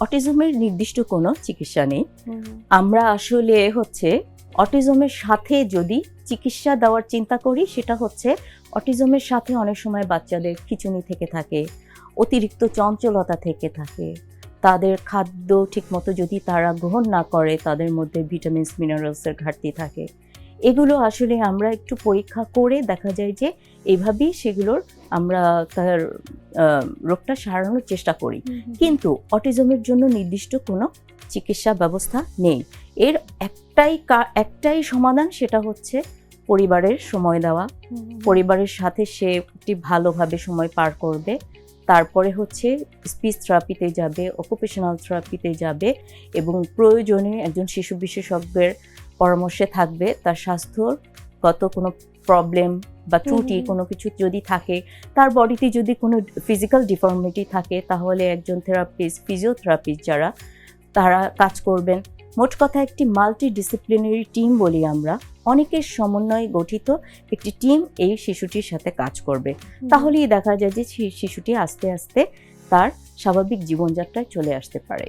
অটিজমের নির্দিষ্ট কোনো চিকিৎসা নেই। আমরা আসলে হচ্ছে অটিজমের সাথে যদি চিকিৎসা দেওয়ার চিন্তা করি সেটা হচ্ছে অটিজমের সাথে অনেক সময় বাচ্চাদের খিচুনি থেকে থাকে অতিরিক্ত চঞ্চলতা থেকে থাকে। তাদের খাদ্য ঠিকমতো যদি তারা গ্রহণ না করে তাদের মধ্যে ভিটামিনস মিনারেলসের ঘাটতি থাকে। এগুলো আসলে আমরা একটু পরীক্ষা করে দেখা যায় যে এভাবেই সেগুলোর আমরা তার রোগটা সারানোর চেষ্টা করি। কিন্তু অটিজমের জন্য নির্দিষ্ট কোনো চিকিৎসা ব্যবস্থা নেই। এর একটাই একটাই সমাধান সেটা হচ্ছে পরিবারের সময় দেওয়া। পরিবারের সাথে সে একটি ভালোভাবে সময় পার করবে। তারপরে হচ্ছে স্পিচ থেরাপিতে যাবে অকুপেশনাল থেরাপিতে যাবে এবং প্রয়োজনে একজন শিশু বিশেষজ্ঞের পরামর্শে থাকবে। তার স্বাস্থ্যগত কোনো প্রবলেম বা ত্রুটি কোনো কিছু যদি থাকে তার বডিতে যদি কোনো ফিজিক্যাল ডিফর্মিটি থাকে তাহলে একজন থেরাপিস্ট ফিজিওথেরাপিস্ট যারা তারা কাজ করবেন। মোট কথা একটি মাল্টি ডিসিপ্লিনারি টিম বলি আমরা। অনেকের সমন্বয়ে গঠিত একটি টিম এই শিশুটির সাথে কাজ করবে। তাহলেই দেখা যায় যে শিশুটি আস্তে আস্তে তার স্বাভাবিক জীবনযাত্রায় চলে আসতে পারে।